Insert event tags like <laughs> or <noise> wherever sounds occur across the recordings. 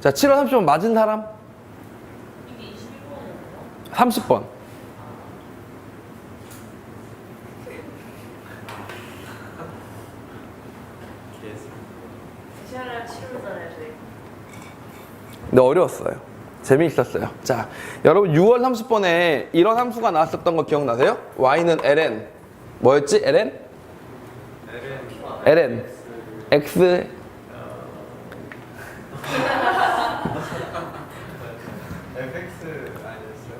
자, 7월 30번 맞은 사람? 이게 21번이었나요? 30번. 시간을 치르잖아요 저희 근데 어려웠어요. 재미있었어요. 자, 여러분 6월 30번에 이런 함수가 나왔었던 거 기억나세요? y는 ln. 뭐였지? ln? ln. x FX 아니었어요?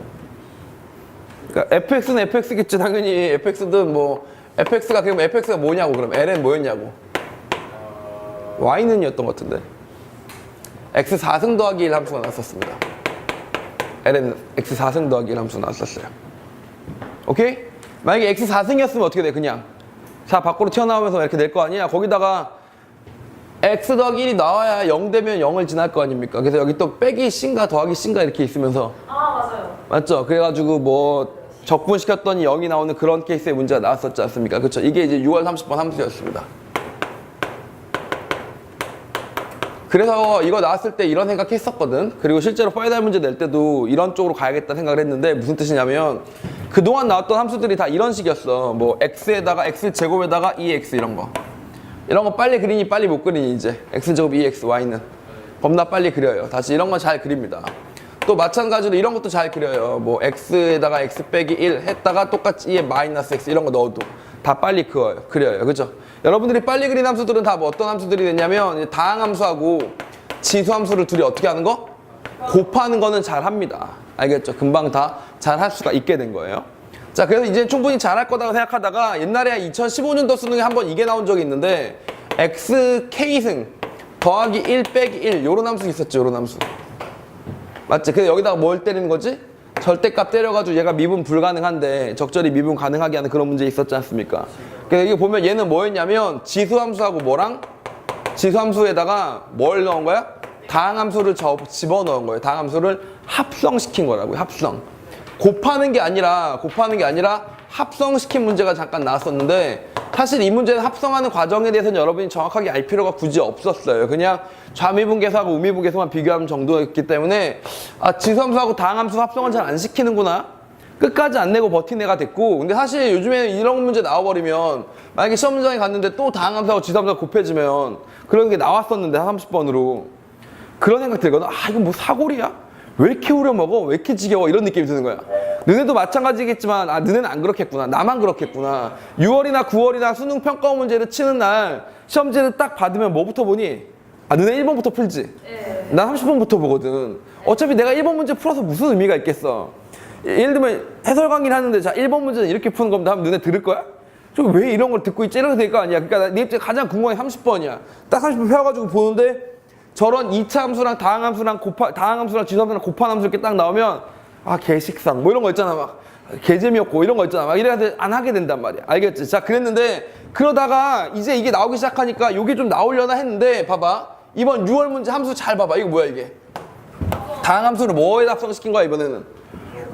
그러니까 fx는 fx겠지 당연히 fx든 뭐 fx가 그럼 fx가 뭐냐고 그럼 ln 뭐였냐고? Y는이었던 것 같은데. X 4승 더하기 1 함수가 나왔었습니다. Ln x 4승 더하기 1 함수가 나왔었어요. 오케이? 만약에 x 4승이었으면 어떻게 돼 그냥? 4 밖으로 튀어나오면서 이렇게 낼거 아니야? 거기다가 x 더하기 1이 나와야 0 되면 0을 지날 거 아닙니까? 그래서 여기 또 빼기 신가 더하기 신가 이렇게 있으면서. 아 맞아요. 맞죠? 그래가지고 뭐 적분시켰더니 0이 나오는 그런 케이스의 문제가 나왔었지 않습니까? 그렇죠? 이게 이제 6월 30번 함수였습니다. 그래서 이거 나왔을 때 이런 생각했었거든. 그리고 실제로 파이널 문제 낼 때도 이런 쪽으로 가야겠다 생각을 했는데 무슨 뜻이냐면 그동안 나왔던 함수들이 다 이런 식이었어. 뭐 x에다가 x 제곱에다가 2x 이런 거. 이런 거 빨리 그리니 빨리 못 그리니 이제 x 제곱 2x y는 겁나 빨리 그려요. 다시 이런 건 잘 그립니다. 또 마찬가지로 이런 것도 잘 그려요. 뭐 x에다가 x 빼기 1 했다가 똑같이 2에 마이너스 x 이런 거 넣어도 다 빨리 그어요. 그려요. 그죠? 여러분들이 빨리 그린 함수들은 다 뭐 어떤 함수들이 됐냐면 이제 다항 함수하고 지수 함수를 둘이 어떻게 하는 거? 곱하는 거는 잘 합니다. 알겠죠? 금방 다 잘 할 수가 있게 된 거예요. 자, 그래서 이제 충분히 잘 할 거다고 생각하다가 옛날에 2015년도 수능에 한 번 이게 나온 적이 있는데 xk승 더하기 1 빼기 1 요런 함수 있었죠, 요런 함수. 맞지? 근데 여기다가 뭘 때리는 거지? 절대값 때려가지고 얘가 미분 불가능한데 적절히 미분 가능하게 하는 그런 문제 있었지 않습니까? 그래서 이거 보면 얘는 뭐였냐면 지수함수하고 뭐랑? 지수함수에다가 뭘 넣은 거야? 다항함수를 집어넣은 거예요. 다항함수를 합성시킨 거라고요. 합성. 곱하는 게 아니라 곱하는 게 아니라 합성시킨 문제가 잠깐 나왔었는데 사실 이 문제는 합성하는 과정에 대해서는 여러분이 정확하게 알 필요가 굳이 없었어요. 그냥 좌미분계수하고 우미분계수만 비교하면 정도였기 때문에 아 지수함수하고 다항함수 합성은 잘안 시키는구나. 끝까지 안 내고 버틴 애가 됐고 근데 사실 요즘에는 이런 문제 나와버리면 만약에 시험장에 갔는데 또 다항함수하고 지수함수가 곱해지면 그런 게 나왔었는데 30번으로 그런 생각 들거든. 아, 이거 뭐 사골이야? 왜 이렇게 우려 먹어? 왜 이렇게 지겨워? 이런 느낌이 드는 거야. 너네도 마찬가지겠지만, 아, 너네는 안 그렇겠구나. 나만 그렇겠구나. 6월이나 9월이나 수능 평가 문제를 치는 날, 시험지를 딱 받으면 뭐부터 보니? 아, 너네 1번부터 풀지? 네. 난 30번부터 보거든. 어차피 내가 1번 문제 풀어서 무슨 의미가 있겠어? 예를 들면 해설 강의를 하는데, 자, 1번 문제는 이렇게 푸는 겁니다. 하면 너네 들을 거야? 저왜 이런 걸 듣고 있지? 이렇게 될거 아니야. 그러니까 네 입장에 가장 궁금한 게 30번이야. 딱 30번 펴가지고 보는데, 저런 2차 함수랑 다항 함수랑 곱하 다항 함수랑 지수 함수랑 곱한 함수 이렇게 딱 나오면 아 개식상. 뭐 이런 거 있잖아. 막 개재미없고 이런 거 있잖아. 막 이래야 안 하게 된단 말이야. 알겠지? 자 그랬는데 그러다가 이제 이게 나오기 시작하니까 요게 좀 나오려나 했는데 봐봐. 이번 6월 문제 함수 잘 봐봐. 이거 뭐야 이게? 다항 함수를 뭐에다 합성시킨 거야 이번에는?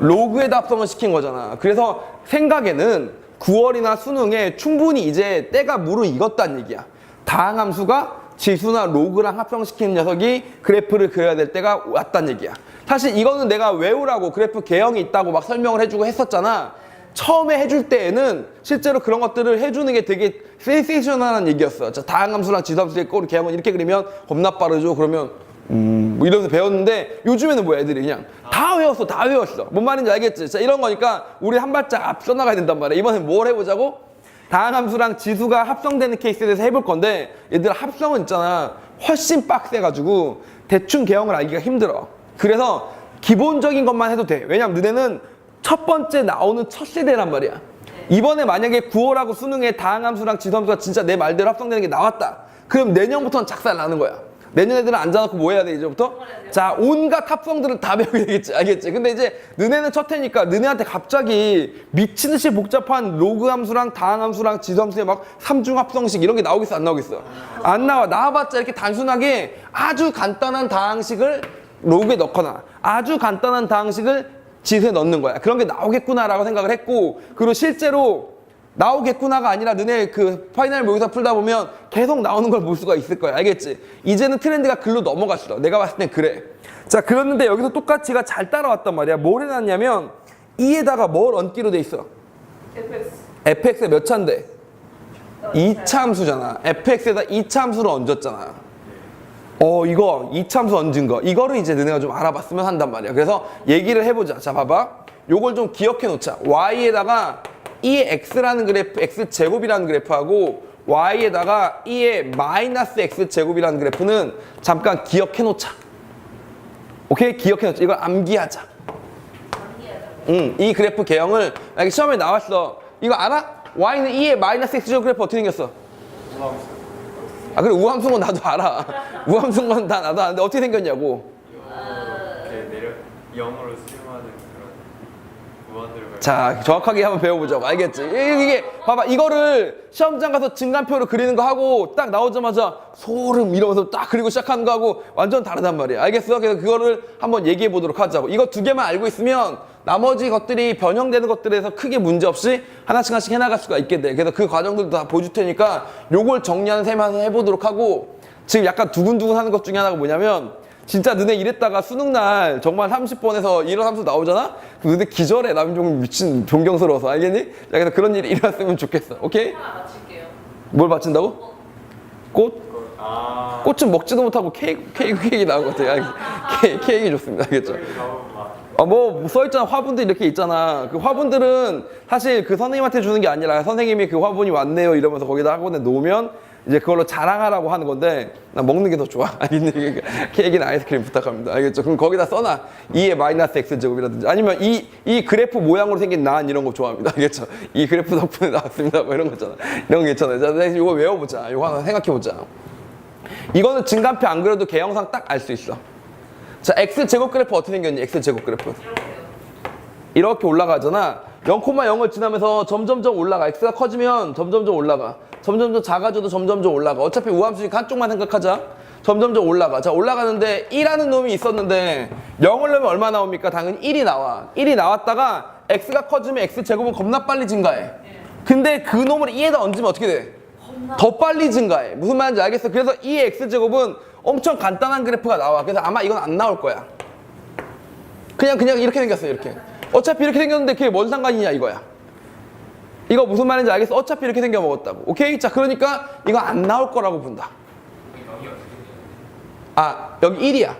로그에다 합성을 시킨 거잖아. 그래서 생각에는 9월이나 수능에 충분히 이제 때가 무르익었다는 얘기야. 다항 함수가 지수나 로그랑 합성시키는 녀석이 그래프를 그려야 될 때가 왔단 얘기야. 사실 이거는 내가 외우라고 그래프 개형이 있다고 막 설명을 해주고 했었잖아. 처음에 해줄 때에는 실제로 그런 것들을 해주는 게 되게 센세이셔널한 얘기였어. 자, 다항함수랑 지수함수의 꼬리 개형은 이렇게 그리면 겁나 빠르죠. 그러면 음, 뭐 이러면서 배웠는데 요즘에는 뭐야 애들이 그냥 다 외웠어. 다 외웠어. 뭔 말인지 알겠지? 자, 이런 거니까 우리 한 발짝 앞서 나가야 된단 말이야. 이번엔 뭘 해보자고? 다항함수랑 지수가 합성되는 케이스에 대해서 해볼 건데 얘들아 합성은 있잖아 훨씬 빡세가지고 대충 개형을 알기가 힘들어 그래서 기본적인 것만 해도 돼. 왜냐면 너네는 첫 번째 나오는 첫 세대란 말이야. 이번에 만약에 9월하고 수능에 다항함수랑 지수함수가 진짜 내 말대로 합성되는 게 나왔다. 그럼 내년부터는 작살 나는 거야. 내년 애들은 앉아놓고 뭐 해야 돼 이제부터? 자 온갖 합성들을 다 <laughs> 배우게 되겠지 알겠지? 근데 이제 너네는 첫 해니까 너네한테 갑자기 미친 듯이 복잡한 로그 함수랑 다항 함수랑 지수 함수의 막 삼중 합성식 이런 게 나오겠어 안 나오겠어? 안 나와. 나와봤자 이렇게 단순하게 아주 간단한 다항식을 로그에 넣거나 아주 간단한 다항식을 지수에 넣는 거야 그런 게 나오겠구나라고 생각을 했고 그리고 실제로 나오겠구나가 아니라 너네 그 파이널 모의고사 풀다 보면 계속 나오는 걸 볼 수가 있을 거야. 알겠지? 이제는 트렌드가 글로 넘어갔어. 내가 봤을 땐 그래. 자, 그랬는데 여기서 똑같이가 잘 따라왔단 말이야. 뭘 해놨냐면 이에다가 뭘 얹기로 돼 있어? FX. fx의 몇 차인데? 2차 함수잖아. fx에다 2차 함수를 얹었잖아. 어, 이거 2차 함수 얹은 거. 이거를 이제 너네가 좀 알아봤으면 한단 말이야. 그래서 얘기를 해보자. 자, 봐봐. 요걸 좀 기억해 놓자. y에다가 2의 x라는 그래프, x 제곱이라는 그래프하고 y에다가 2의 마이너스 x 제곱이라는 그래프는 잠깐 기억해 놓자. 오케이? 기억해 놓자. 이걸 암기하자. 응, 이 그래프 개형을 만약에 시험에 나왔어. 이거 알아? y는 2의 마이너스 x 제곱 그래프 어떻게 생겼어? 아 그래 건 나도 알아. <laughs> 건다 나도 아는데 어떻게 생겼냐고. 이렇게 내려 영어로 수렴하는 그런 무한대로 자 정확하게 한번 배워보자고 알겠지? 이게, 이게 봐봐 이거를 시험장 가서 증간표를 그리는 거 하고 딱 나오자마자 소름 이러면서 딱 그리고 시작하는 거 하고 완전 다르단 말이야. 알겠어? 그래서 그거를 한번 얘기해 보도록 하자고. 이거 두 개만 알고 있으면 나머지 것들이 변형되는 것들에서 크게 문제 없이 하나씩 하나씩 해나갈 수가 있게 돼. 그래서 그 과정들도 다 보여줄 테니까 요걸 정리하는 셈 한번 해보도록 하고 지금 약간 두근두근 하는 것 중에 하나가 뭐냐면 진짜 너네 이랬다가 수능날 정말 30번에서 이런 함수 나오잖아? 그럼 너네 기절해. 남좀 미친 존경스러워서. 알겠니? 자, 그래서 그런 일이 <laughs> 일어났으면 좋겠어. 오케이? 뭘 맞춘다고? 꽃? 아 꽃은 먹지도 못하고 케이크, 케이크, 케이크 나온 것 같아요. 케이크, 케이크 좋습니다. 알겠죠? 아, 뭐, 써있잖아. 화분들 이렇게 있잖아. 그 화분들은 사실 그 선생님한테 주는 게 아니라 선생님이 그 화분이 왔네요. 이러면서 거기다 학원에 놓으면 이제 그걸로 자랑하라고 하는 건데 난 먹는 게 더 좋아. <laughs> 케이크나 아이스크림 부탁합니다. 알겠죠? 그럼 거기다 써놔. 2의 마이너스 x 제곱이라든지 아니면 이, 이 그래프 모양으로 생긴 난 이런 거 좋아합니다. 알겠죠? 이 그래프 덕분에 나왔습니다. 뭐 이런 거 있잖아. 이런 거 있잖아. 자, 네, 이거 외워보자. 이거 하나 생각해보자. 이거는 증간표 안 그래도 개형상 딱 알 수 있어. 자, x 제곱 그래프 어떻게 생겼니? x 제곱 그래프. 이렇게 올라가잖아. 0,0을 지나면서 점점점 올라가. x가 커지면 점점점 올라가. 점점점 작아져도 점점점 올라가. 어차피 우함수니까 한쪽만 생각하자. 점점점 올라가. 자, 올라가는데 1하는 놈이 있었는데 0을 넣으면 얼마 나옵니까? 당연히 1이 나와. 1이 나왔다가 x가 커지면 x 제곱은 겁나 빨리 증가해. 근데 그 놈을 2에다 얹으면 어떻게 돼? 더 빨리 증가해. 무슨 말인지 알겠어? 그래서 이 x제곱은 엄청 간단한 그래프가 나와. 그래서 아마 이건 안 나올 거야. 그냥 그냥 이렇게 생겼어 이렇게. 어차피 이렇게 생겼는데 그게 뭔 상관이냐 이거야. 이거 무슨 말인지 알겠어? 어차피 이렇게 생겨 먹었다고. 오케이? 자 그러니까 이거 안 나올 거라고 본다. 아 여기 1이야.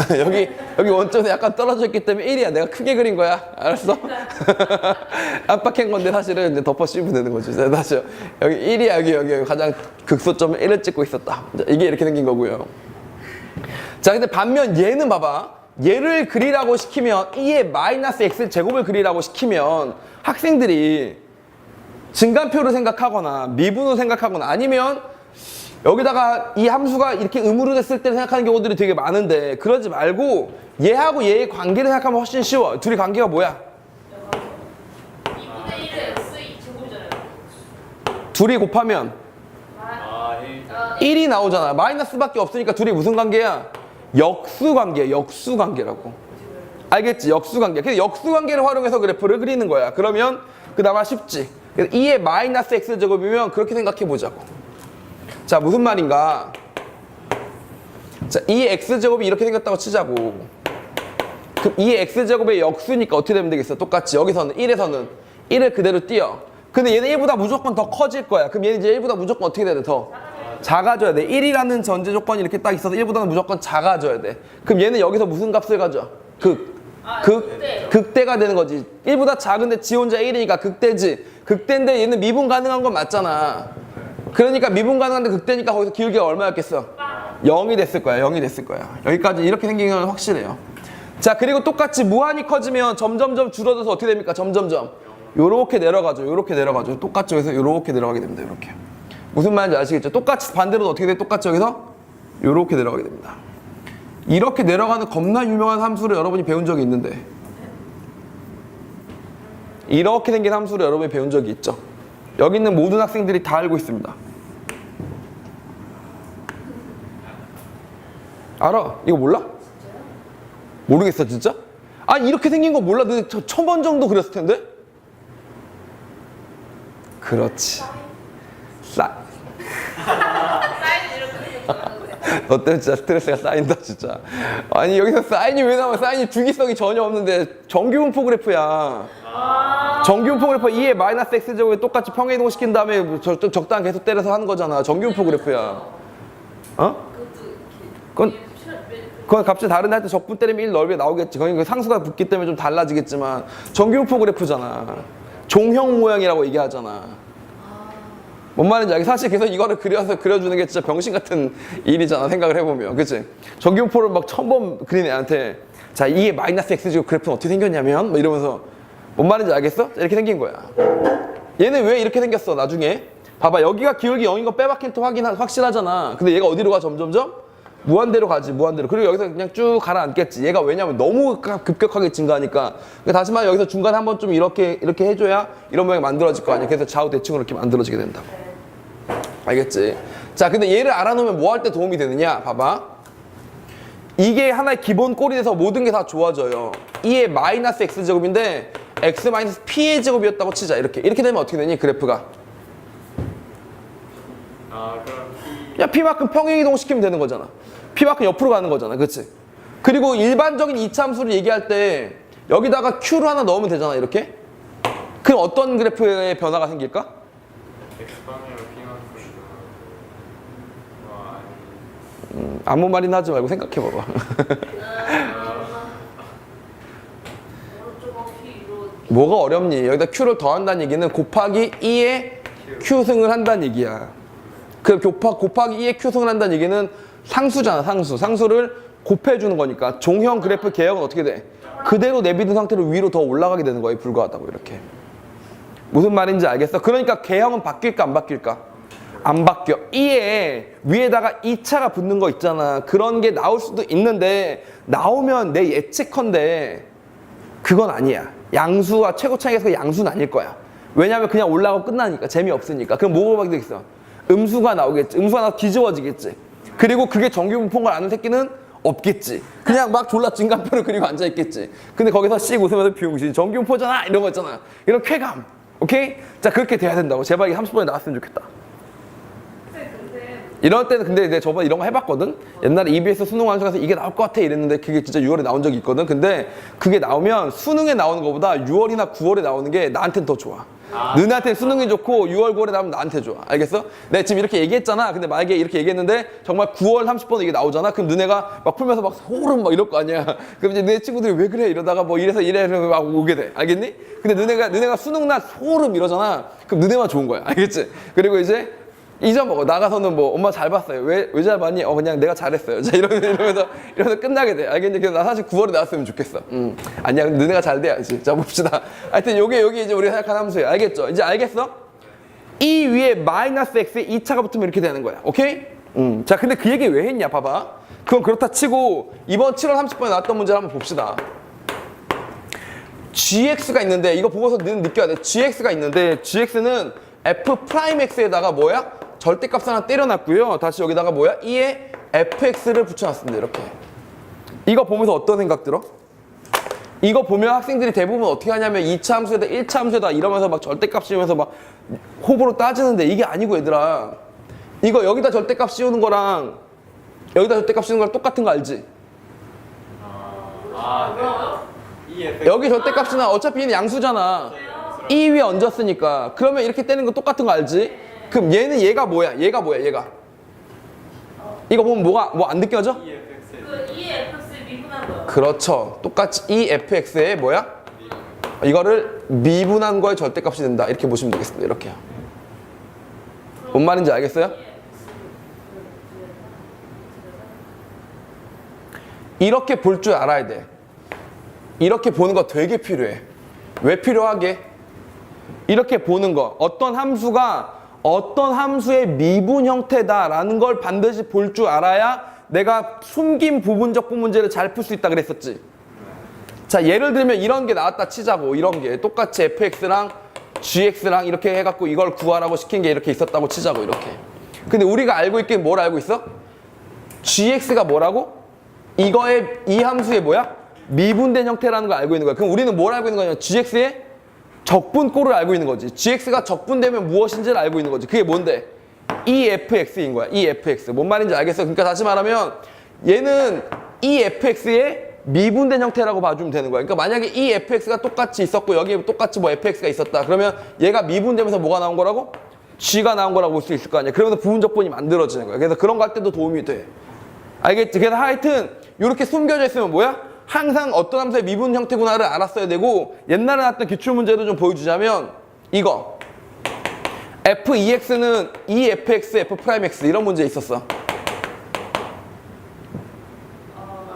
<laughs> 여기 여기 원점에 약간 떨어져 있기 때문에 1이야. 내가 크게 그린 거야. 알았어? <laughs> 압박한 건데 사실은 이제 덮어 씌우면 되는 거지. 자, 다시 여기 1이야. 여기 여기 여기 가장 극소점에 1을 찍고 있었다. 자, 이게 이렇게 생긴 거고요. 자, 근데 반면 얘는 봐봐. 얘를 그리라고 시키면 2의 마이너스 x 제곱을 그리라고 시키면 학생들이 증간표를 생각하거나 미분을 생각하거나 아니면 여기다가 이 함수가 이렇게 음으로 됐을 때 생각하는 경우들이 되게 많은데 그러지 말고 얘하고 얘의 관계를 생각하면 훨씬 쉬워. 둘이 관계가 뭐야? 2분의 1의 x 2제곱이잖아요. 둘이 곱하면 아 일. 1이 나오잖아. 마이너스밖에 없으니까 둘이 무슨 관계야? 역수 관계야. 역수 관계라고. 알겠지? 역수 관계. 그래서 역수 관계를 활용해서 그래프를 그리는 거야. 그러면 그나마 쉽지. 그래서 2의 마이너스 x 제곱이면 그렇게 생각해 보자고. 자, 무슨 말인가? 자, 2의 x 제곱이 이렇게 생겼다고 치자고. 그럼 2의 x 제곱의 역수니까 어떻게 되면 되겠어? 똑같이 여기서는 1에서는 1을 그대로 띄어. 근데 얘는 1보다 무조건 더 커질 거야. 그럼 얘는 이제 1보다 무조건 어떻게 돼야 돼? 더 작아져야 돼. 1이라는 전제 조건이 이렇게 딱 있어서 1보다는 무조건 작아져야 돼. 그럼 얘는 여기서 무슨 값을 가져? 극. 극, 극대. 극대가 되는 거지. 1보다 작은데 지 혼자 1이니까 극대지. 극대인데 얘는 미분 가능한 건 맞잖아. 그러니까 미분 가능한데 극대니까 거기서 기울기가 얼마였겠어? 0이 됐을 거야. 0이 됐을 거야. 여기까지 이렇게 생긴 건 확실해요. 자, 그리고 똑같이 무한히 커지면 점점점 줄어들어서 어떻게 됩니까? 점점점. 요렇게 내려가죠. 요렇게 내려가죠. 똑같죠. 그래서 요렇게 내려가게 됩니다. 요렇게. 무슨 말인지 아시겠죠? 똑같이 반대로 어떻게 돼? 똑같이 여기서 요렇게 내려가게 됩니다. 이렇게 내려가는 겁나 유명한 함수를 여러분이 배운 적이 있는데 이렇게 생긴 함수를 여러분이 배운 적이 있죠. 여기 있는 모든 학생들이 다 알고 있습니다. 알아? 이거 몰라? 모르겠어 진짜? 아 이렇게 생긴 거 몰라? 너 천번 정도 그랬을 텐데? 그렇지. <laughs> 너 때문에 진짜 스트레스가 쌓인다 진짜. 아니 여기서 사인이 왜 나와? 사인이 주기성이 전혀 없는데 정규분포 그래프야. 정규분포 그래프 2에 마이너스 x 제곱에 똑같이 평행 이동 시킨 다음에 뭐 적, 적, 적당 계속 때려서 하는 거잖아. 정규분포 그래프야. 어? 그건 그건 값이 다른데 하여튼 적분 때리면 1 넓게 나오겠지. 거기 그 상수가 붙기 때문에 좀 달라지겠지만 정규분포 그래프잖아. 종형 모양이라고 얘기하잖아. 뭔 말인지? 사실 그래서 이거를 그려서 그려주는 게 진짜 병신 같은 일이잖아. 생각을 해보면. 그치? 정규분포를 막 처음 본 그린 애한테 자, 이게 마이너스 x 제곱 그래프는 어떻게 생겼냐면 뭐 이러면서 뭔 말인지 알겠어? 자, 이렇게 생긴 거야. 얘는 왜 이렇게 생겼어? 나중에 봐봐 여기가 기울기 0인 거 빼박힐 때 확인 확실하잖아. 근데 얘가 어디로 가 점점점? 무한대로 가지 무한대로. 그리고 여기서 그냥 쭉 가라앉겠지. 얘가 왜냐면 너무 가- 급격하게 증가하니까. 그러니까 다시 말해 여기서 중간에 한번 좀 이렇게 이렇게 해줘야 이런 모양이 만들어질 거 아니야. 그래서 좌우 대칭으로 이렇게 만들어지게 된다고. 알겠지? 자, 근데 얘를 알아놓으면 뭐 할 때 도움이 되느냐? 봐봐. 이게 하나의 기본 꼴이 돼서 모든 게 다 좋아져요. 2의 마이너스 x 제곱인데 x 마이너스 p의 제곱이었다고 치자. 이렇게. 이렇게 되면 어떻게 되니? 그래프가. 아 야, p만큼 평행이동 시키면 되는 거잖아. p만큼 옆으로 가는 거잖아. 그치? 그리고 일반적인 이차함수를 얘기할 때 여기다가 q를 하나 넣으면 되잖아. 이렇게. 그럼 어떤 그래프의 변화가 생길까? 음, 아무 말이나 하지 말고 생각해봐봐. 오른쪽 어깨로 뭐가 어렵니? 여기다 q를 더한다는 얘기는 곱하기 2의 q승을 한다는 얘기야. 그 곱하, 곱하기 2의 q승을 한다는 얘기는 상수잖아, 상수. 상수를 곱해주는 거니까 종형 그래프 개혁은 어떻게 돼? 그대로 내비둔 상태로 위로 더 올라가게 되는 거에 불과하다고 이렇게. 무슨 말인지 알겠어? 그러니까 개형은 바뀔까 안 바뀔까? 안 바뀌어. 2에 위에다가 2차가 붙는 거 있잖아. 그런 게 나올 수도 있는데 나오면 내 예측컨대 그건 아니야. 양수와 최고 차이에서 양수는 아닐 거야. 왜냐면 그냥 올라가고 끝나니까 재미없으니까. 그럼 뭐가 되겠어? 음수가 나오겠지. 음수가 나서 뒤집어지겠지. 그리고 그게 정규분포인 걸 아는 새끼는 없겠지. 그냥 막 졸라 진간표를 그리고 앉아있겠지. 근데 거기서 씩 웃으면서 비용신 정규분포잖아 이런 거 있잖아. 이런 쾌감. 오케이? 자 그렇게 돼야 된다고. 제발 이게 30번에 나왔으면 좋겠다. 이럴 때는 근데 내가 저번에 이런 거 해봤거든? 옛날에 EBS 수능 완성해서 이게 나올 것 같아 이랬는데 그게 진짜 6월에 나온 적이 있거든? 근데 그게 나오면 수능에 나오는 것보다 6월이나 9월에 나오는 게 나한테는 더 좋아. 너네한테는 수능이 좋고 6월, 9월에 나오면 나한테 좋아. 알겠어? 내가 지금 이렇게 얘기했잖아. 근데 만약에 이렇게 얘기했는데 정말 9월 30번에 이게 나오잖아? 그럼 너네가 막 풀면서 막 소름 막 이럴 거 아니야. <laughs> 그럼 이제 내 친구들이 왜 그래? 이러다가 뭐 이래서 이래 막 오게 돼. 알겠니? 근데 너네가, 너네가 수능 날 소름 이러잖아. 그럼 너네만 좋은 거야. <laughs> 알겠지? 그리고 이제 잊어먹어. 나가서는 뭐 엄마 잘 봤어요. 왜 왜 잘 봤니? 어 그냥 내가 잘했어요. <laughs> 자 이러면서 이러면서 이러면서 끝나게 돼. 알겠니? 그래서 나 사실 9월에 나왔으면 좋겠어. 음 아니야. 근데 너네가 잘 돼야지. 자 봅시다. 하여튼 요게 여기 이제 우리가 생각하는 함수예요. 알겠죠? 이제 알겠어? 이 위에 마이너스 x에 2차가 붙으면 이렇게 되는 거야. 오케이? 음. 자 근데 그 얘기 왜 했냐? 봐봐. 그건 그렇다 치고 이번 7월 30번에 나왔던 문제를 한번 봅시다. gx가 있는데 이거 보고서 너는 느껴야 돼. gx가 있는데 gx는 f 프라임 x에다가 뭐야? 절대값 하나 때려놨고요. 다시 여기다가 뭐야? 2에 fx를 붙여놨습니다. 이렇게. 이거 보면서 어떤 생각 들어? 이거 보면 학생들이 대부분 어떻게 하냐면 2차 함수에다 1차 함수에다 이러면서 막 절대값 씌우면서 막 호불호 따지는데 이게 아니고 얘들아. 이거 여기다 절대값 씌우는 거랑 여기다 절대값 씌우는 거랑 똑같은 거 알지? 아 네. 여기 절대값이나 어차피 얘는 양수잖아. 2 위에 얹었으니까. 그러면 이렇게 떼는 거 똑같은 거 알지? 그럼 얘는 얘가 뭐야? 얘가 뭐야? 얘가. 이거 보면 뭐가 뭐 안 느껴져? 그 EFX 미분한 거요. 그렇죠. 똑같이 이 fx의 뭐야? 이거를 미분한 거의 절대값이 된다. 이렇게 보시면 되겠습니다. 이렇게요. 뭔 말인지 알겠어요? 이렇게 볼 줄 알아야 돼. 이렇게 보는 거 되게 필요해. 왜 필요하게? 이렇게 보는 거. 어떤 함수가 어떤 함수의 미분 형태다라는 걸 반드시 볼 줄 알아야 내가 숨긴 부분적 문제를 잘 풀 수 있다 그랬었지. 자, 예를 들면 이런 게 나왔다 치자고. 이런 게 똑같이 fx랑 gx랑 이렇게 해 갖고 이걸 구하라고 시킨 게 이렇게 있었다고 치자고. 이렇게. 근데 우리가 알고 있긴 뭘 알고 있어? gx가 뭐라고? 이거의 이 함수의 뭐야? 미분된 형태라는 걸 알고 있는 거야. 그럼 우리는 뭘 알고 있는 거냐? gx의 적분꼴을 알고 있는 거지. gx가 적분되면 무엇인지를 알고 있는 거지. 그게 뭔데? efx인 거야. efx. 뭔 말인지 알겠어? 그러니까 다시 말하면 얘는 efx의 미분된 형태라고 봐주면 되는 거야. 그러니까 만약에 이 fx가 똑같이 있었고 여기에 똑같이 뭐 fx가 있었다. 그러면 얘가 미분되면서 뭐가 나온 거라고? g가 나온 거라고 볼 수 있을 거 아니야. 그러면서 부분적분이 만들어지는 거야. 그래서 그런 거 할 때도 도움이 돼. 알겠지? 그래서 하여튼 이렇게 숨겨져 있으면 뭐야? 항상 어떤 함수의 미분 형태구나를 알았어야 되고 옛날에 나왔던 기출 문제도 좀 보여주자면 이거 f2x는 e fx f 프라임 x 이런 문제 있었어.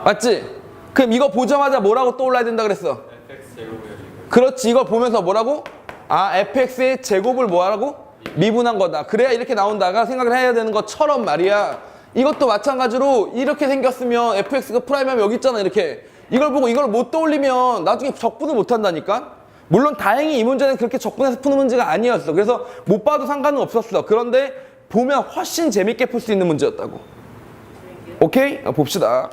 맞지? 그럼 이거 보자마자 뭐라고 떠올라야 된다 그랬어? fx. 그렇지 이걸 보면서 뭐라고? 아 fx의 제곱을 뭐하라고? 미분한 거다 그래야 이렇게 나온다가 생각을 해야 되는 것처럼 말이야 이것도 마찬가지로 이렇게 생겼으면 fx가 프라임 하면 여기 있잖아 이렇게 이걸 보고 이걸 못 떠올리면 나중에 적분을 못 한다니까 물론 다행히 이 문제는 그렇게 적분해서 푸는 문제가 아니었어 그래서 못 봐도 상관은 없었어 그런데 보면 훨씬 재밌게 풀 수 있는 문제였다고 오케이? 어, 봅시다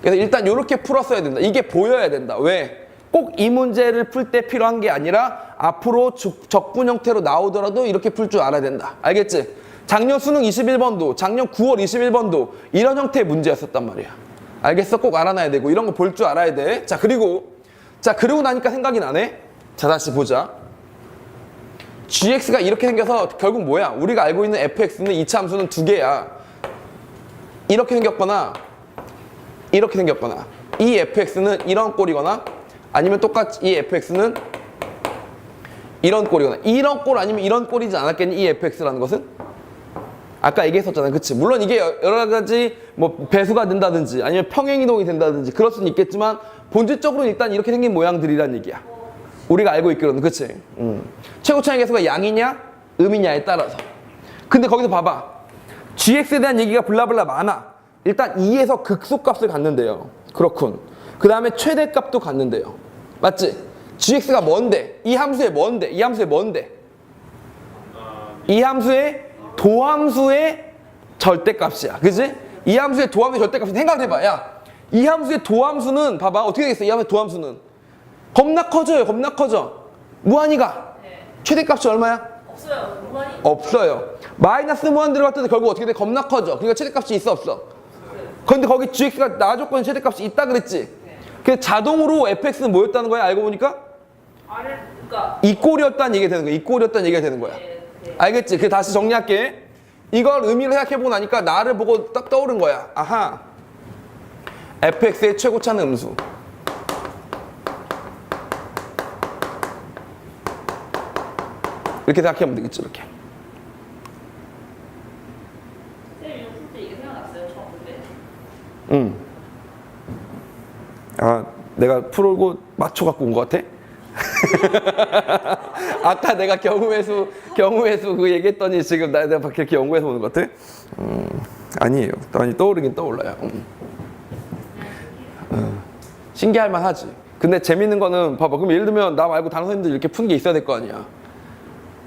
그래서 일단 이렇게 풀었어야 된다. 이게 보여야 된다. 왜? 꼭 이 문제를 풀 때 필요한 게 아니라 앞으로 주- 적분 형태로 나오더라도 이렇게 풀 줄 알아야 된다. 알겠지? 작년 수능 21번도, 작년 9월 21번도 이런 형태의 문제였었단 말이야. 알겠어? 꼭 알아놔야 되고 이런 거 볼 줄 알아야 돼. 자, 그리고 자, 그러고 나니까 생각이 나네. 자, 다시 보자. gx가 이렇게 생겨서 결국 뭐야? 우리가 알고 있는 fx는 이차 함수는 두 개야. 이렇게 생겼거나 이렇게 생겼거나 이 fx는 이런 꼴이거나 아니면 똑같이 이 fx는 이런 꼴이거나 이런 꼴 아니면 이런 꼴이지 않았겠니 이 fx라는 것은 아까 얘기했었잖아요 그치 물론 이게 여- 여러 가지 뭐 배수가 된다든지 아니면 평행이동이 된다든지 그럴 수는 있겠지만 본질적으로는 일단 이렇게 생긴 모양들이란 얘기야 우리가 알고 있기로는 그치 음. 최고 차의 계수가 양이냐 음이냐에 따라서 근데 거기서 봐봐 gx에 대한 얘기가 블라블라 많아. 일단 2에서 극소값을 갖는데요. 그렇군. 그 다음에 최대값도 갖는데요. 맞지? gx가 뭔데? 이 함수의 뭔데? 이 함수의 뭔데? 아, 이 함수의 도함수의 절대값이야. 그지? 이 함수의 도함수의 절대값이 생각해봐. 야, 이 함수의 도함수는 봐봐. 어떻게 되겠어? 이 함수의 도함수는 겁나 커져요. 겁나 커져. 무한이가 네. 최대값이 얼마야? 없어요. 무한히 없어요. 마이너스 무한 들어갔을 때 결국 어떻게 돼? 겁나 커져. 그러니까 최대값이 있어 없어? 그런데 거기 gx가 나 조건 최대값이 있다 그랬지? 그래서 자동으로 fx는 뭐였다는 거야? 알고 보니까 아래 그러니까 이 꼴이었다는 얘기가 되는 거야. 이 꼴이었다는 얘기가 되는 거야. 네, 네. 알겠지? 그 다시 정리할게. 이걸 의미를 생각해보고 나니까 나를 보고 딱 떠오른 거야. 아하. fx의 최고차는 음수. 이렇게 생각하면 되겠지, 이렇게. 응. 아, 내가 풀고 맞춰갖고 온 것 같아? <laughs> 아까 내가 경우의 수, 경우의 수 그 얘기했더니 지금 나, 내가 그렇게 연구해서 오는 것 같아? 음, 아니에요. 아니, 떠오르긴 떠올라요. 음. 어, 신기할 만 하지. 근데 재밌는 거는 봐봐. 그럼 예를 들면 나 말고 다른 선생님들 이렇게 푸는 게 있어야 될 거 아니야.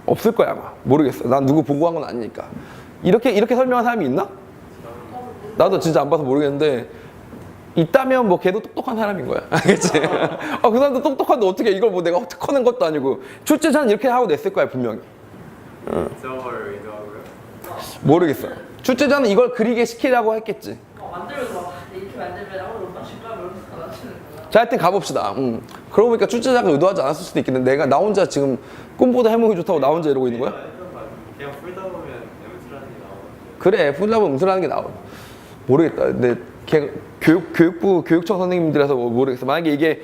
없을 거야, 아마. 모르겠어. 난 누구 보고 한 건 아니니까. 이렇게, 이렇게 설명한 사람이 있나? 나도 진짜 안 봐서 모르겠는데 있다면 뭐 걔도 똑똑한 사람인 거야. <laughs> 알겠지? 아, 그 사람도 똑똑한데 어떻게 이걸 뭐 내가 커낸 것도 아니고 출제자는 이렇게 하고 냈을 거야 분명히. 의도하고요. 모르겠어. 출제자는 이걸 그리게 시키려고 했겠지. 어, 만들면서 막 아, 이렇게 만들면 아무도 못 맞출까 이러면서 맞추는 거야. 자, 하여튼 가봅시다. 음. 그러고 보니까 출제자가 의도하지 않았을 수도 있겠는데 내가 나 혼자 지금 꿈보다 해몽이 좋다고 나 혼자 이러고 있는 거야? 그냥 풀다 보면 음수라는 게 나오는데. 그래, 풀라면 음수라는 게 나와. 모르겠다. 근데 걔 교육 교육부 교육청 선생님들에서 뭐 모르겠어. 만약에 이게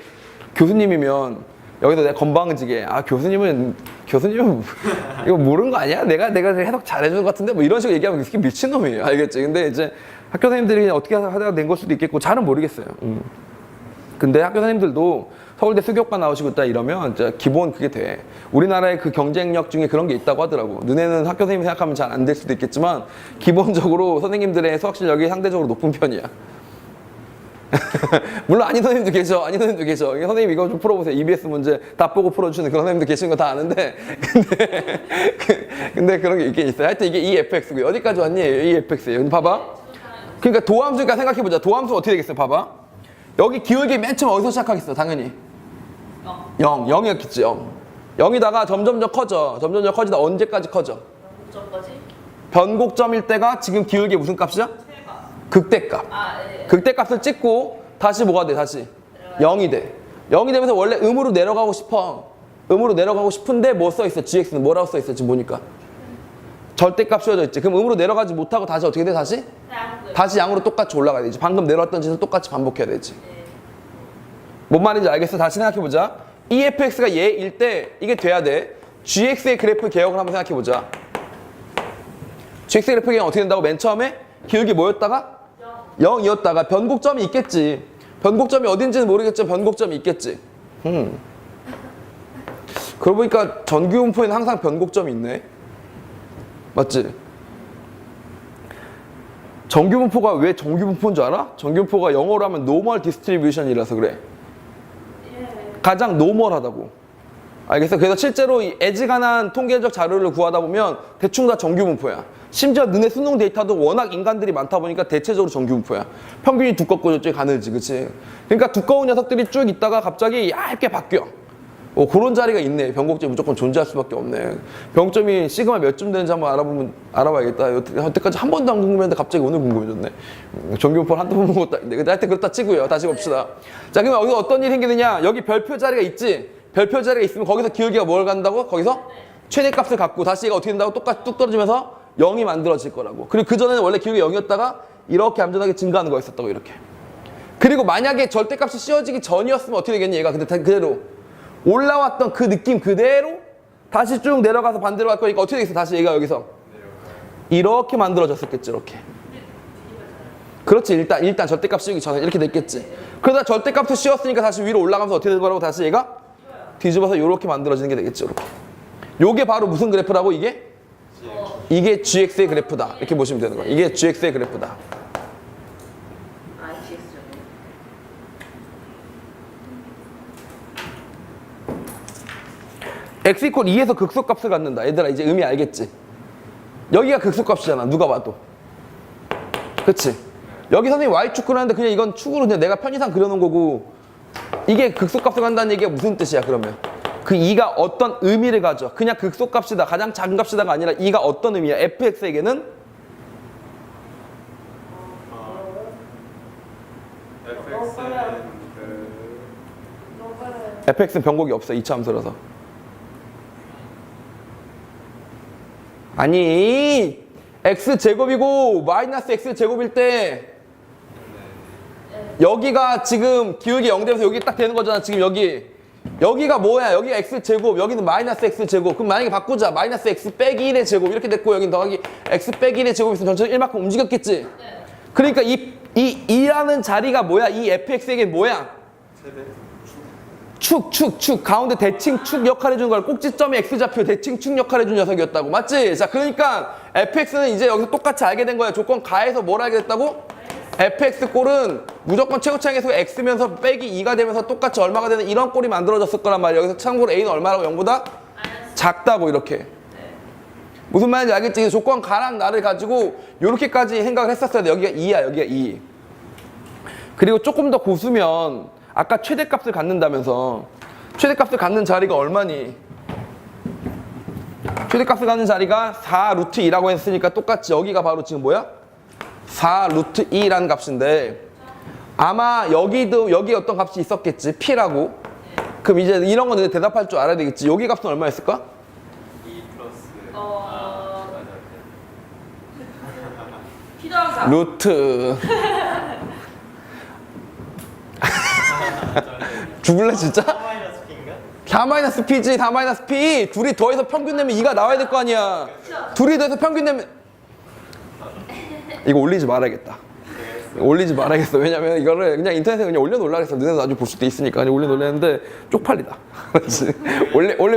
교수님이면 여기서 내가 건방지게 아 교수님은 교수님은 <laughs> 이거 모르는 거 아니야? 내가 내가 해석 잘해주는 것 같은데 뭐 이런 식으로 얘기하면 이게 미친 놈이에요. 알겠지? 근데 이제 학교 선생님들이 그냥 어떻게 하다가 낸 걸 수도 있겠고 잘은 모르겠어요. 음. 근데 학교 선생님들도 서울대 수교과 나오시고 있다 이러면 이제 기본 그게 돼. 우리나라의 그 경쟁력 중에 그런 게 있다고 하더라고. 눈에는 학교 선생님 생각하면 잘 안 될 수도 있겠지만 기본적으로 선생님들의 수학 실력이 상대적으로 높은 편이야. <laughs> 물론 아닌 선생님도 계셔. 아닌 선생님도 계셔. 선생님 이거 좀 풀어보세요. EBS 문제 다 보고 풀어주는 그런 선생님도 계신 거 다 아는데 <laughs> 근데 그- 근데 그런 게 있긴 있어요. 하여튼 이게 EFX고 여기까지 왔니? EFX예요. 근데 봐봐. 그러니까 도함수니까 생각해보자. 도함수 어떻게 되겠어? 봐봐. 여기 기울기 맨 처음 어디서 시작하겠어? 당연히. 영. 0, 0 이었겠지 0. 0이다가 점점점 커져. 점점점 커지다 언제까지 커져? 점까지? 변곡점일 때가 지금 기울기 무슨 값이야? 극대값. 아, 예. 극대값을 찍고 다시 뭐가 돼? 다시 0이 돼. 0이 되면서 원래 음으로 내려가고 싶어. 음으로 내려가고 싶은데 뭐 써 있어? gx는 뭐라고 써 있어? 지금 보니까. 절대값 씌워져 있지. 그럼 음으로 내려가지 못하고 다시 어떻게 돼? 다시? 다시 양으로 똑같이 올라가야 되지. 방금 내려왔던 짓을 똑같이 반복해야 되지. 뭔 말인지 알겠어? 다시 생각해보자. EFX가 얘일 때 이게 돼야 돼. GX의 그래프 개혁을 한번 생각해보자. GX의 그래프 개혁은 어떻게 된다고? 맨 처음에 기울기 뭐였다가? 0이었다가 변곡점이 있겠지. 변곡점이 어딘지는 모르겠지만 변곡점이 있겠지. 음. 그러고 보니까 전기분포에는 항상 변곡점이 있네. 맞지? 정규분포가 왜 정규분포인 줄 알아? 정규분포가 영어로 하면 normal distribution이라서 그래. 가장 노멀하다고. 알겠어? 그래서 실제로 이 애지간한 통계적 자료를 구하다 보면 대충 다 정규 분포야. 심지어 너네 수능 데이터도 워낙 인간들이 많다 보니까 대체적으로 정규 분포야. 평균이 두껍고 저쪽이 가늘지, 그치? 그러니까 두꺼운 녀석들이 쭉 있다가 갑자기 얇게 바뀌어. 어, 그런 자리가 있네. 변곡점이 무조건 존재할 수밖에 없네. 변곡점이 시그마 몇점 되는지 한번 알아보면 알아봐야겠다. 여태- 여태까지 한 번도 안 궁금했는데 갑자기 오늘 궁금해졌네. 음, 정규분포를 한두 번 본 것도 아닌데. 근데 하여튼 그렇다 치고요. 다시 봅시다. 자, 그러면 여기서 어떤 일이 생기느냐? 여기 별표 자리가 있지? 별표 자리가 있으면 거기서 기울기가 뭘 간다고? 거기서 최대값을 갖고 다시 얘가 어떻게 된다고? 똑같이 뚝 떨어지면서 0이 만들어질 거라고. 그리고 그전에는 원래 기울기 0이었다가 이렇게 얌전하게 증가하는 거였었다고 이렇게. 그리고 만약에 절대값이 씌워지기 전이었으면 어떻게 되겠니? 얘가 근데 다 그대로 올라왔던 그 느낌 그대로 다시 쭉 내려가서 반대로 갈 거니까 어떻게 되겠어? 다시 얘가 여기서 이렇게 만들어졌었겠지 이렇게. 그렇지 일단 일단 절대값 씌우기 전에 이렇게 됐겠지. 그러다 절대값을 씌웠으니까 다시 위로 올라가면서 어떻게 될 거라고 다시 얘가 뒤집어서 이렇게 만들어지는 게 되겠지 이렇게. 요게 바로 무슨 그래프라고 이게? 이게 GX의 그래프다 이렇게 보시면 되는 거야. 이게 GX의 그래프다. x 이퀄 2에서 극소값을 갖는다. 얘들아 이제 의미 알겠지? 여기가 극소값이잖아. 누가 봐도. 그치? 여기 선생님 y축구를 하는데 그냥 이건 축으로 그냥 내가 편의상 그려놓은 거고 이게 극소값을 간다는 얘기가 무슨 뜻이야 그러면? 그 2가 어떤 의미를 가져? 그냥 극소값이다. 가장 작은 값이다가 아니라 2가 어떤 의미야? fx에게는 FX는 변곡이 없어. 2차 함수라서. 아니 x 제곱이고 마이너스 x 제곱일 때 여기가 지금 기울기 0 되면서 여기 딱 되는 거잖아 지금 여기 여기가 뭐야 여기가 x 제곱 여기는 마이너스 x 제곱 그럼 만약에 바꾸자 마이너스 x 빼기 1의 제곱 이렇게 됐고 여기 더하기 x 빼기 1의 제곱 있으면 전체적으로 1만큼 움직였겠지 그러니까 이, 이 2라는 자리가 뭐야 이 fx에게 뭐야 세대 축, 축, 축. 가운데 대칭 축 역할 해주는 걸 꼭지점이 X좌표 대칭 축 역할 해준 녀석이었다고. 맞지? 자, 그러니까 fx는 이제 여기서 똑같이 알게 된 거야. 조건 가에서 뭘 알게 됐다고? Fx 꼴은 무조건 최고차항에서 x면서 빼기 2가 되면서 똑같이 얼마가 되는 이런 꼴이 만들어졌을 거란 말이야. 여기서 참고로 a는 얼마라고 0보다 작다고 이렇게. 무슨 말인지 알겠지? 조건 가랑 나를 가지고 이렇게까지 생각을 했었어야 돼. 여기가 2야, 여기가 2. 그리고 조금 더 고수면 아까 최대값을 갖는다면서 최대값을 갖는 자리가 얼마니? 최대값을 갖는 자리가 4 루트 2라고 했으니까 똑같이 여기가 바로 지금 뭐야? 4 루트 2라는 값인데 아마 여기도 여기 어떤 값이 있었겠지 P라고 그럼 이제 이런 거는 대답할 줄 알아야 되겠지 여기 값은 얼마였을까? 2 플러스 어. 아. 루트 <laughs> 죽을래 진짜? 4 마이너스 P인가? 4 마이너스 P지 4 마이너스 P 둘이 더해서 평균 내면 2가 나와야 될 거 아니야 둘이 더해서 평균 내면 이거 올리지 말아야겠다. 올리지 말아야겠어 왜냐면 이거를 그냥 인터넷에 그냥 올려놓으려겠어 너네도 나중에 볼 수도 있으니까 그냥 올려놓으려는데 쪽팔리다. <laughs> 그렇지? <laughs>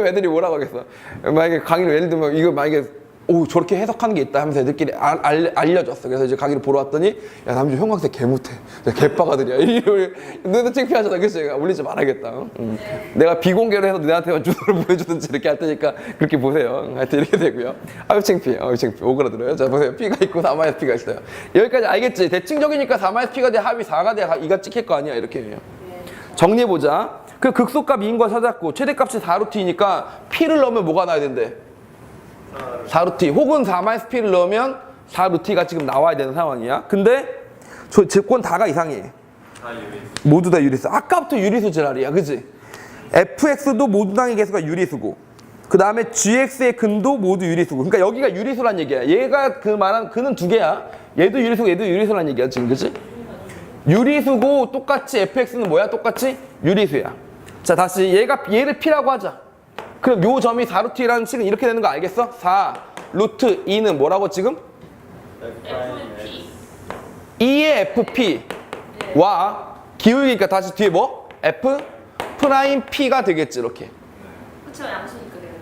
애들이 뭐라고 하겠어? 만약에 강의를 예를 들면 이거 만약에 오 저렇게 해석하는 게 있다 하면서 애들끼리 알, 알, 알려줬어. 그래서 이제 강의를 보러 왔더니 야 남주 형광색 개 못해. 개빠가들이야. <laughs> 이걸 너도 창피하잖아. 그치 올리지 말아야겠다. 응. 내가 비공개로 해서 너네한테 주소를 <laughs> 보여주든지 이렇게 할 테니까 그렇게 보세요. 하여튼 이렇게 되고요. 아유 창피해. 아유 창피해. 오그라들어요. 자 보세요. P가 있고 4마이너스 P가 있어요. 여기까지 알겠지? 대칭적이니까 4마이너스 P가 돼 합이 4가 돼 2가 찍힐 거 아니야? 이렇게 해요. 정리해보자. 그 극소값 2인 거 찾았고 최대값이 4루트이니까 P를 넣으면 뭐가 나야 된대? 4루트 혹은 4-P를 넣으면 4루트가 지금 나와야 되는 상황이야. 근데 저 조건 다가 이상해. 다 유리. 모두 다 유리수. 아까부터 유리수 지랄이야. 그지? fx도 모두 당의 개수가 유리수고 그 다음에 gx의 근도 모두 유리수고 그러니까 여기가 유리수란 얘기야. 얘가 그 말한 그는 두 개야. 얘도 유리수고 얘도 유리수란 얘기야. 지금 그지? 유리수고 똑같이 fx는 뭐야? 똑같이 유리수야. 자 다시 얘가 얘를 p라고 하자. 그럼 요 점이 4루트라는 식은 이렇게 되는 거 알겠어? 4 루트 2는 뭐라고 지금? 2의 fp와 기울기니까 다시 뒤에 뭐? f 프라임 p가 되겠지 이렇게. 그쵸 양수니까 그래요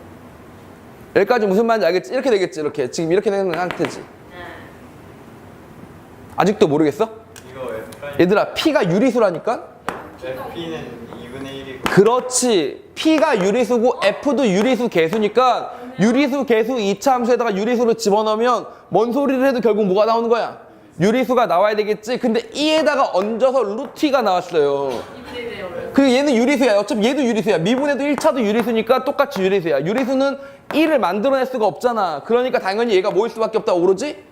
여기까지 무슨 말인지 알겠지? 이렇게 되겠지 이렇게. 지금 이렇게 되는 상태지. 네 아직도 모르겠어? 이거 F 프라임. 얘들아 p가 유리수라니까? FP는 2분의 1이고 그렇지. P가 유리수고 F도 유리수 개수니까 유리수 개수 이차함수에다가 유리수를 집어넣으면 뭔 소리를 해도 결국 뭐가 나오는 거야? 유리수가 나와야 되겠지. 근데 이에다가 얹어서 루티가 나왔어요. 그 얘는 유리수야. 어차피 얘도 유리수야. 미분에도 1차도 유리수니까 똑같이 유리수야. 유리수는 1을 만들어낼 수가 없잖아. 그러니까 당연히 얘가 뭐일 수밖에 없다. 오로지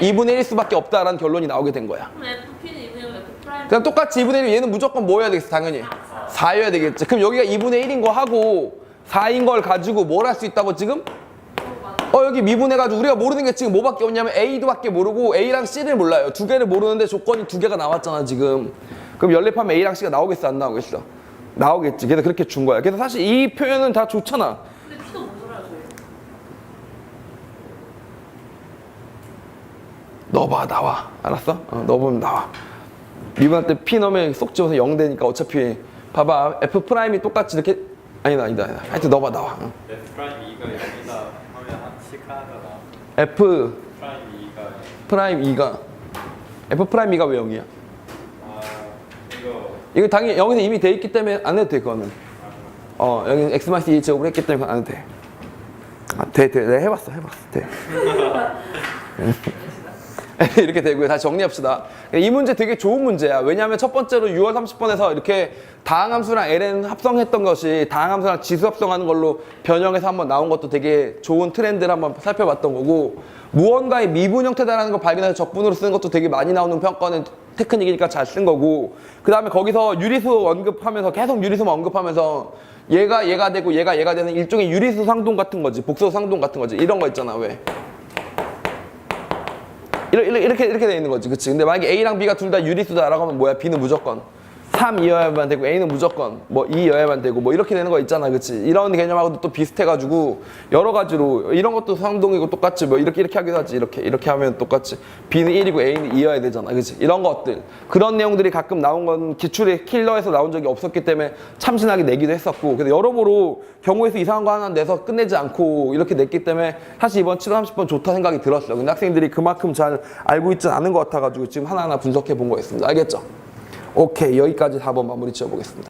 2분의 1일 수밖에 없다라는 결론이 나오게 된 거야. 그럼 똑같이 2분의 1 얘는 무조건 뭐 해야 되겠어 당연히 4여야 되겠지 그럼 여기가 2분의 1인 거 하고 4인 걸 가지고 뭘 할 수 있다고 지금? 어 여기 미분해가지고 우리가 모르는 게 지금 뭐밖에 없냐면 A도밖에 모르고 A랑 C를 몰라요. 두 개를 모르는데 조건이 두 개가 나왔잖아 지금. 그럼 연립하면 A랑 C가 나오겠어 안 나오겠어? 나오겠지. 그래서 그렇게 준 거야. 그래서 사실 이 표현은 다 좋잖아. 넣어봐 나와. 알았어? 어, 넣어보면 나와. 미분할 때 P 넣으면 쏙 집어서 0 되니까 어차피 봐봐 F 프라임이 똑같이 이렇게 아니다 아니다 아니다 하여튼 넣어봐 나와 응. F 프라임 2가 여기다 하면 한씩 하나잖아. F 프라임 2가 프라임 2가 F 프라임 2가 왜 0이야? 아 이거 이거 당연히 0에서 이미 돼 있기 때문에 안 해도 돼 그거는 어 여기 x 마이너스 2 제곱을 했기 때문에 안 해도 돼 아, 돼, 돼. 내가 해봤어, 해봤어. 돼. <laughs> <laughs> <laughs> 이렇게 되고요. 다시 정리합시다. 이 문제 되게 좋은 문제야. 왜냐하면 첫 번째로 6월 30번에서 이렇게 다항함수랑 ln 합성했던 것이 다항함수랑 지수 합성하는 걸로 변형해서 한번 나온 것도 되게 좋은 트렌드를 한번 살펴봤던 거고 무언가의 미분 형태다라는 걸 발견해서 적분으로 쓰는 것도 되게 많이 나오는 평가는 테크닉이니까 잘 쓴 거고 그 다음에 거기서 유리수 언급하면서 계속 유리수만 언급하면서 얘가 얘가 되고 얘가 얘가 되는 일종의 유리수 상동 같은 거지 복수 상동 같은 거지 이런 거 있잖아 왜 이렇게 이렇게 이렇게 돼 있는 거지. 그치? 근데 만약에 A랑 B가 둘 다 유리수다라고 하면 뭐야? B는 무조건 3이어야만 되고 A는 무조건 뭐 2여야만 되고 뭐 이렇게 되는 거 있잖아 그치? 이런 개념하고도 또 비슷해가지고 여러 가지로 이런 것도 상동이고 똑같이 뭐 이렇게 이렇게 하기도 하지 이렇게 이렇게 하면 똑같이 B는 1이고 A는 2여야 되잖아 그치? 이런 것들. 그런 내용들이 가끔 나온 건 기출의 킬러에서 나온 적이 없었기 때문에 참신하게 내기도 했었고 근데 여러모로 경우에서 이상한 거 하나 내서 끝내지 않고 이렇게 냈기 때문에 사실 이번 7월 30번 좋다 생각이 들었어 근데 학생들이 그만큼 잘 알고 있지 않은 것 같아가지고 지금 하나하나 분석해 본 거였습니다. 알겠죠? 오케이 여기까지 4번 마무리 지어보겠습니다